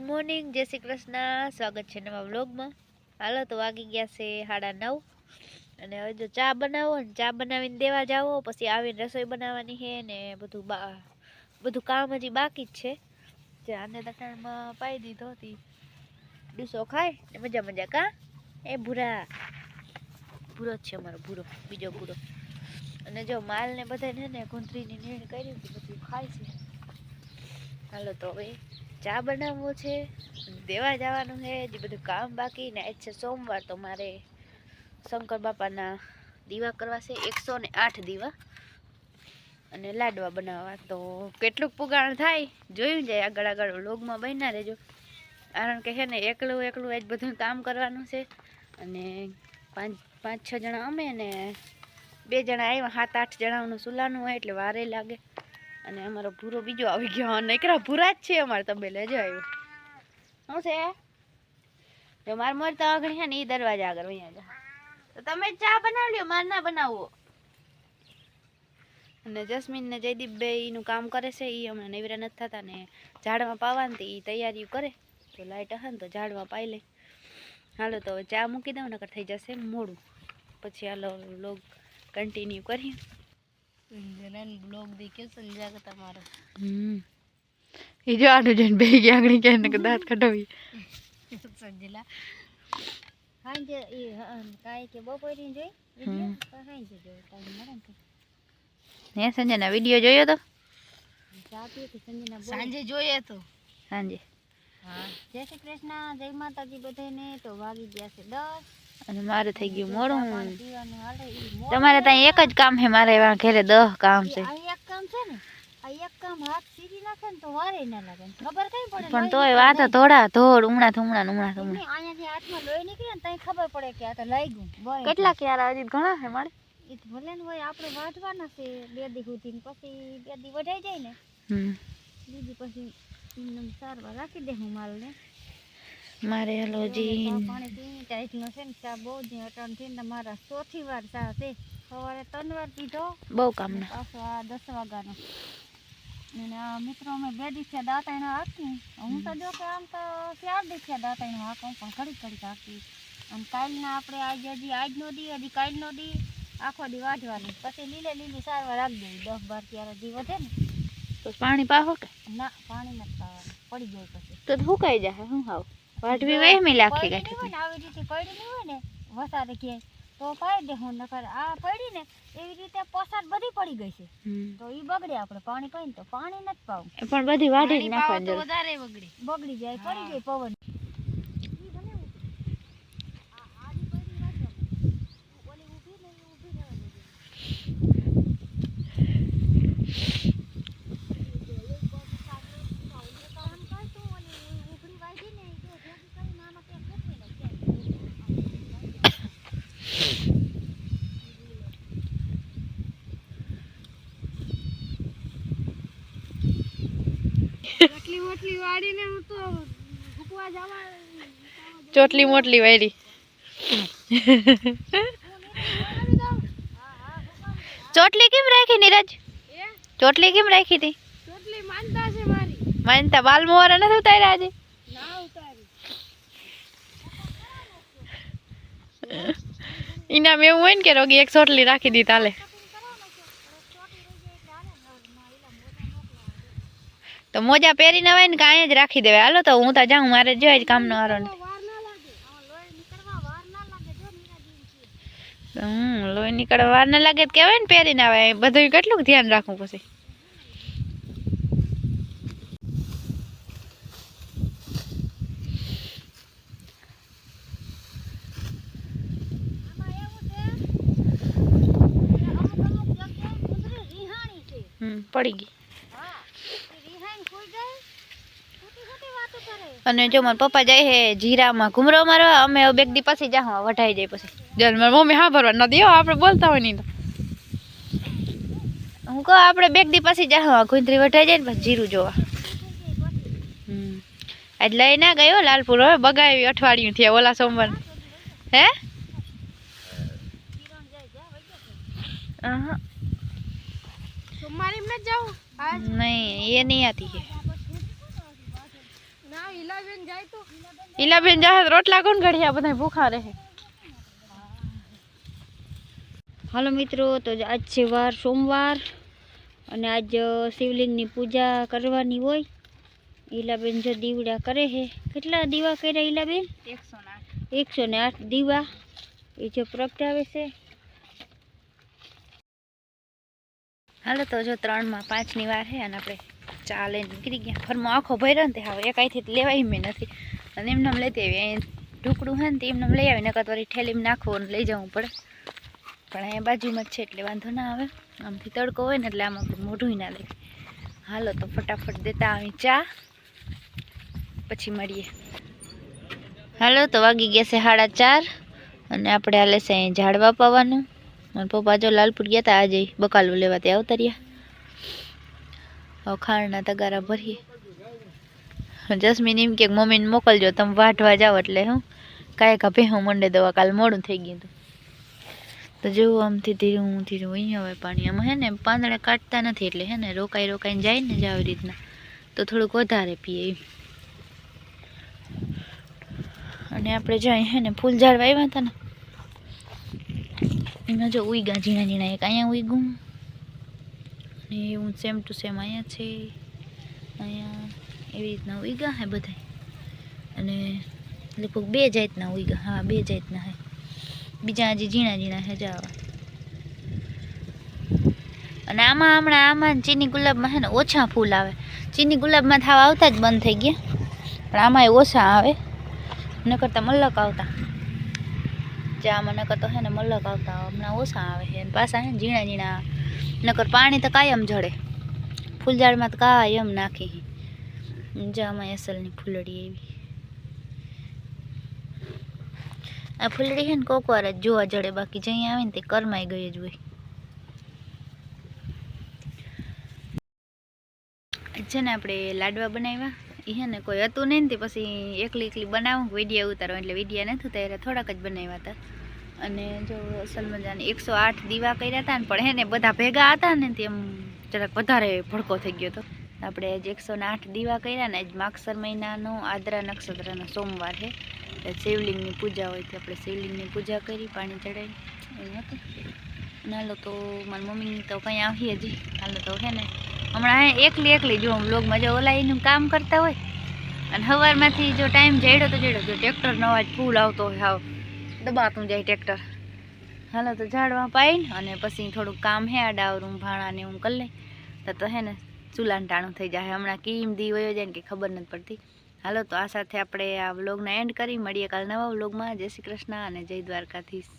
Morning જય શ્રી કૃષ્ણ. સ્વાગત છે નવા વ્લોગમાં હાલો, તો વાગી ગયા છે સાડા નવ. અને હવે જો ચા બનાવો ને, ચા બનાવીને દેવા જાઓ, પછી આવીને રસોઈ બનાવવાની છે ને બધું બા, બધું કામ હજી બાકી જ છે. જે આને દટાણમાં પાઈ દીધો હતી ડૂસો ખાય ને મજા મજા કા? એ ભૂરા. ભૂરો જ છે અમારો ભૂરો, બીજો ભૂરો. અને જો માલને બધાને ને ગુંથરીની નીણ કરી હતી બધું ખાય છે. હાલો, તો હવે ચા બનાવવો છે, દેવા જવાનું છે, જે બધું કામ બાકી ને આજ છે સોમવાર, તો મારે શંકર બાપાના દીવા કરવા છે, એકસો ને આઠ દીવા. અને લાડવા બનાવવા, તો કેટલુંક પુગાણ થાય, જોયું જાય આગળ આગળ લોગમાં બન્યા રહેજો. કારણ કે છે ને, એકલું એકલું આજ બધું કામ કરવાનું છે. અને પાંચ પાંચ, છ જણા અમે ને બે જણા આવ્યા, સાત, આઠ જણાનું સુલાનું હોય એટલે વારે લાગે. અને અમારો ભૂરો બીજો આવી ગયો. અને એકરા ભૂરા જ છે અમારે તબેલે. લેજો આવ્યો. શું છે? જો માર મોર તો આગળ છે ને એ દરવાજા આગળ અહીંયા જા. તો તમે ચા બનાવી લ્યો માર ના બનાવવો. અને જસ્મીન ને જયદીપ બે નું કામ કરે છે એ હમણાં નેવરા નથી થતા ને ઝાડમાં પાવાની એ તૈયારી કરે. તો લાઈટ હશે ને તો ઝાડમાં પાઈ લે. હાલો તો ચા મૂકી દઉં, નકર થઈ જશે મોડું. પછી હાલો લોગ કન્ટિન્યુ કરીએ. બ્લોગ દેખ્યો સંજા તમારો. હમ. એ જો આડું જઈને બે ગયા આગળ ક્યાંય ને દાંત કઢાવી સંજેલા હા એ કાંઈ કે બપોરી જોઈ. હમ. હા ટાઈમ મળે ને હે સંજના વીડિયો જોયો તો? સાંજે જોઈએ તો. સાંજે હા જય શ્રી કૃષ્ણ જય માતાજી બધાને. તો વાગી ગયા છે દસ. અને મારે થઈ ગયું મોડું. ઈ તમારે ત્યાં એક જ કામ છે મારે એવા ઘરે દહ કામ છે. એક કામ છે ને આ એક કામ હાથ સીધી નાખે ને તો વારે ના લાગે ને ખબર કઈ પડે પણ તોય વાત થોડા ધોડ ઉમણા થુમણા ઉમણા થુમણા અહીંયાથી હાથમાં લોહી નીકળે ને તઈ ખબર પડે કે આ તો લાગ્યું ગયું કેટલા ક્યારા હજી ઘણા છે મારે? એ ભલે ને હોય આપણે વાઢવાના છે બે દી સુધી પછી બે દી વઢાઈ જાય ને. હમ. બીજી પછી સારવાર રાખી દે હું માલને મારે હલો હજી ચા પાણી પીને ટાઈટનો છે ને ચા બહુ જ અટણ થઈને તો મારા ચોથી વાર ચા છે. સવારે ત્રણ વાર પીધો. બહુ કામના પાછો આ દસ વાગ્યાનો. અને આ મિત્રો અમે બે દિવસે દાંતાઈને હાકી હું તો જો કે આમ તો ચાર દિવસે દાંતાઈને હાકું પણ ઘડી ઘડી હાકી અને કાલના આપણે આજ હજી આજનો દી હજી કાલનો દી આખો દી વાઢવાની. પછી લીલે લીલી સારવાર રાખી દેવી. દસ બાર ત્યારે દી વધે ને. તો પાણી પાહો કે? ના પાણી નથી પાવાનું. પડી જાય પછી. તો સુકાઈ જાય હું હાવ. વાટવી વહેમી લાખી પડી ગાંઠી આવી રીતે પડી હોય ને વસારે કે તો પાઈ દે હું નકર આ પડી ને એવી રીતે પસાર બધી પડી ગઈ છે. તો ઈ બગડે આપણે પાણી પાઈને તો પાણી નથી પાવું. પણ બધી વાઢી જ નાખવાની વધારે બગડે. બગડી જાય પડી જાય પવન. આટલી મોટલી વાડીને હું તો ભૂકવા જવા ચોટલી મોટલી વાળી ચોટલી કેમ રાખી નીરજ? ચોટલી કેમ રાખી હતી? ચોટલી માનતા છે મારી. માનતા? બાલ મોવારા નથી ઉતાર્યા આજે? ના ઉતારી. એવું હોય ને કે રોગી એક ચોટલી રાખી દી તાલે. તો મોજા પહેરીને આવે ને કાંઈ જ રાખી દેવાય. હાલો તો હું તો જાઉં, મારે જોઈએ જ કામનો હારો નથી હમ લોહી નીકળવા વાર ના લાગે કહેવાય ને પહેરીને આવે. બધું કેટલું ધ્યાન રાખવું પછી? પડી એવું છે કે અમુક અમુક જગ્યાએ કુંદરી રીહાણી છે હમ પડી ગઈ હા એ રીહાણી કોઈ જાય ખોટી ખોટી વાતો કરે અને જો મારા પપ્પા જાય હે જીરામાં ઘુમરો મારવા અમે બેગ દી પછી જાહું વઢાઈ જાય પછી. જલ મારા મમ્મી હા ભરવા નથી હો આપણે બોલતા હોય નહીં તો. હું કહું આપણે બેગ દી પછી જાહું આ ગુંદરી વઢાઈ જાય ને પછી જીરું જોવા. આજ લઈ ના ગયો લાલપુર હવે બગાવી અઠવાડિયું થયા ઓલા સોમવાર. હે? નહીં એ નહીં આતી ના ઈલાબેન જાય તો. જાહે તો રોટલા કોણ ઘડ્યા બધા ભૂખા રહે. હાલો મિત્રો તો આજ છે વાર સોમવાર અને આજ શિવલિંગની પૂજા કરવાની હોય. ઈલાબેન જો દીવડા કરે છે. કેટલા દીવા કર્યા ઈલાબેન? એકસો એકસો ને આઠ દીવા. એ જો પ્રગટાવે છે. હાલો તો જો ત્રણમાં પાંચની વાર છે અને આપણે ચા લઈને નીકળી ગયા. ફરમાં આખો ભર્યો ને હવે કાંઈથી તો લેવાય મેં નથી. અને એમને લેતી આવી, અહીં ઢુકડું હોય ને તે એમને લઈ આવી, નકર તો વળી ઠેલીમાં નાખવું અને લઈ જવું પડે. પણ અહીંયા બાજુમાં જ છે, એટલે વાંધો ના આવે. આમથી તડકો હોય ને એટલે આમ આપણું મોઢું ના લાગે હાલો તો ફટાફટ દેતા આવી ચા. પછી મળીએ. હાલો તો વાગી ગયા છે સાડા ચાર અને આપણે હાલે છે અહીં ઝાડવા પાવાનું. મારા પપ્પા જો લાલપુર ગયા હતા આજે બકાલું લેવા ત્યાં આવતા હવે ખાંડના તગારા ભરીએ. જસ્મીન એમ કે મમ્મીને મોકલજો, તમે વાઢવા જાઓ એટલે હું કાંઈ કાપે હું મંડે દવા કાલ મોડું થઈ ગયું હતું. તો જેવું આમથી ધીરું ધીરું અહીંયા આવે પાણી. આમાં હે ને પાંદડા કાઢતા નથી એટલે હે ને રોકાઈ રોકાઈને જાય ને જ આવી રીતના. તો થોડુંક વધારે પીએ અને આપણે જાય હે ને ફૂલ ઝાડ વાવ્યા હતા ને, એમાં જો ઉઈગા ઝીણા ઝીણા એક અહીંયા ઉઈગું. અને એવું સેમ ટુ સેમ અહીંયા છે. અહીંયા એવી રીતના ઉગા હે બધા અને લગભગ બે જાતના ઉગા હા, બે જાતના હે. બીજા હજી ઝીણા ઝીણા હે જાવા. અને આમાં હમણાં આમાં ચીની ગુલાબમાં હે ને ઓછા ફૂલ આવે. ચીની ગુલાબમાં થાવ આવતા જ બંધ થઈ ગયા. પણ આમાં ઓછા આવે. ન કરતાં મલક આવતા. ચામાં નકર તો હે ને મલક આવતા હમણાં ઓછા આવે છે. પાછા હે ને ઝીણા ઝીણા. નકર પાણી તો કાયમ જડે. ફૂલઝાડમાં તો કાયમ નાખી જામાં એસલની ફૂલડી એવી આ ફૂલડી છે ને કોક વાર જ જોવા જડે. બાકી જઈ આવે ને તે કરમાઈ ગઈ જ હોય. છે ને આપણે લાડવા બનાવ્યા. એ ને કોઈ હતું નહીં ને તે પછી એકલી એકલી બનાવું, વીડિયો ઉતારો, એટલે વિડીયા નથી ઉતાર્યા, થોડાક જ બનાવ્યા હતા. અને જો અસલ મજાને એકસો આઠ દીવા કર્યા હતા ને, પણ હે બધા ભેગા હતા ને તેમ જરાક વધારે ભડકો થઈ ગયો હતો. આપણે આજ એકસો આઠ દીવા કર્યા ને, આજ માગસર મહિનાનો આદ્રા નક્ષત્રનો સોમવાર છે શિવલિંગની પૂજા હોય તો આપણે શિવલિંગની પૂજા કરી, પાણી ચડાવી. એવું હતું. હાલો તો મારી મમ્મી તો કંઈ આવી હજી. હાલો તો હે ને હમણાં એકલી એકલી જો બ્લોગમાં જો ઓલા એનું કામ કરતા હોય, અને સવારમાંથી જો ટાઈમ જડ્યો તો જડ્યો, જો ટ્રેક્ટરનો અવાજ ફૂલ આવતો હોય, હાવ દબાતું જાય ટ્રેક્ટર હાલો તો ઝાડવા પાઈને અને પછી થોડુંક કામ હે આડાવરું ભાણા ને હું કરી લે તો તો હે ને, ચૂલાનું ટાણું થઈ જાય હમણાં કેમ દી વયો જાય ને કે ખબર નથી પડતી. હાલો તો આ સાથે આપણે આ વ્લોગને એન્ડ કરી. મળીએ કાલ નવા વ્લોગમાં જય શ્રી કૃષ્ણ અને જય દ્વારકાધીશ.